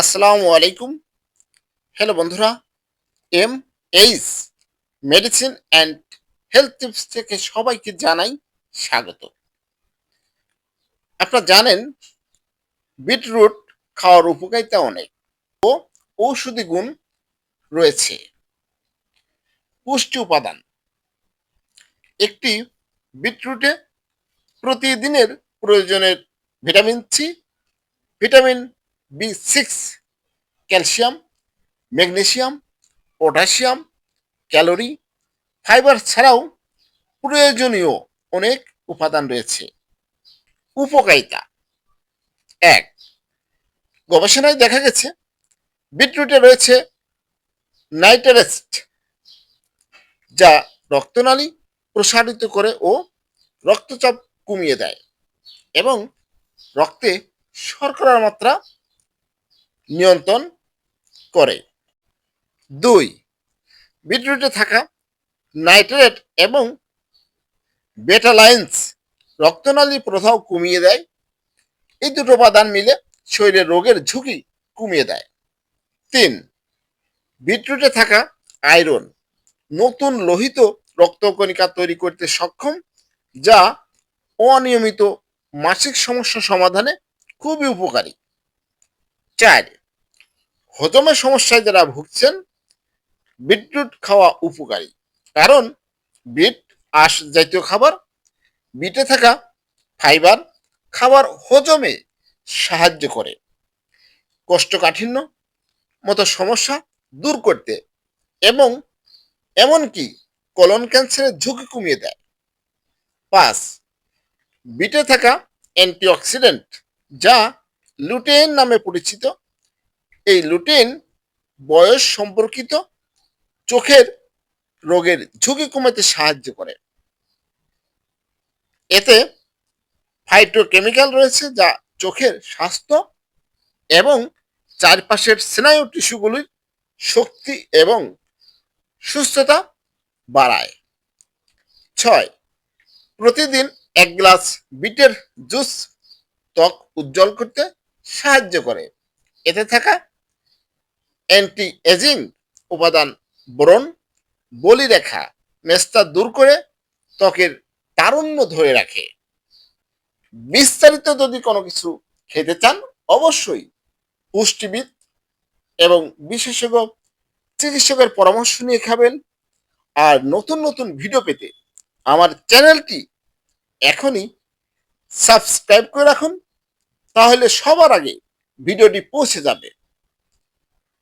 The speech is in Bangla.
আসসালামু আলাইকুম। হ্যালো বন্ধুরা M H medicine and health tips থেকে সবাইকে জানাই স্বাগত। আপনারা জানেন, বিটরুট খাওয়ার উপকারিতা অনেক ও ঔষধি গুণ রয়েছে। পুষ্টি উপাদান। একটি বিটরুটে প্রতিদিনের প্রয়োজনের vitamin C, vitamin B six calcium magnesium potassium calorie fibre ছাড়াও প্রয়োজনীয় অনেক উপাদান রয়েছে। উপকারিতা। এক, গবেষণায় দেখা গেছে বিটরুটে রয়েছে নাইট্রেস্ট যা রক্তনালী প্রসারিত করে ও রক্তচাপ কমিয়ে দেয় এবং রক্তে শর্করার মাত্রা নিয়ন্ত্রণ করে। দুই বিটরুটে থাকা নাইট্রেট এবং বেটালাইন্স রক্তনালী প্রথাও কমিয়ে দেয়। এই দুটো উপাদান মিলে শরীরে রোগের ঝুঁকি কমিয়ে দেয়। তিন বিটরুটে থাকা আয়রন নতুন লোহিত রক্তকণিকা তৈরি করতে সক্ষম, যা অনিয়মিত মাসিক সমস্যা সমাধানে খুবই উপকারী। চার হজমের সমস্যায় যারা ভুগছেন, বিটরুট খাওয়া উপকারী। কারণ বিট আঁশ জাতীয় খাবার, বিটে থাকা ফাইবার খাবার হজমে সাহায্য করে। কোষ্ঠকাঠিন্য মতো সমস্যা দূর করতে এবং এমনকি কলন ক্যান্সারের ঝুঁকি কমিয়ে দেয়। পাঁচ, বিটে থাকা অ্যান্টিঅক্সিডেন্ট যা লুটেন নামে পরিচিত এই লুটেন বয়স সম্পর্কিত চোখের রোগের ঝুঁকি কমাতে সাহায্য করে। এতে ফাইটোকেমিক্যাল রয়েছে যা চোখের স্বাস্থ্য এবং চারপাশের স্নায়ু টিস্যুগুলির শক্তি এবং সুস্থতা বাড়ায়। ছয়, প্রতিদিন এক গ্লাস বিটের জুস ত্বক উজ্জ্বল করতে সাহায্য করে। এতে থাকা অ্যান্টি এজিং উপাদান ব্রণ বলিরেখা মেস্তা দূর করে ত্বকের তারুণ্য ধরে রাখে। বিস্তারিত যদি কোনো কিছু খেতে চান, অবশ্যই পুষ্টিবিদ এবং বিশেষজ্ঞ চিকিৎসকের পরামর্শ নিয়ে খাবেন। আর নতুন নতুন ভিডিও পেতে আমার চ্যানেলটি এখনই সাবস্ক্রাইব করে রাখুন, তাহলে সবার আগে ভিডিওটি পৌঁছে যাবে।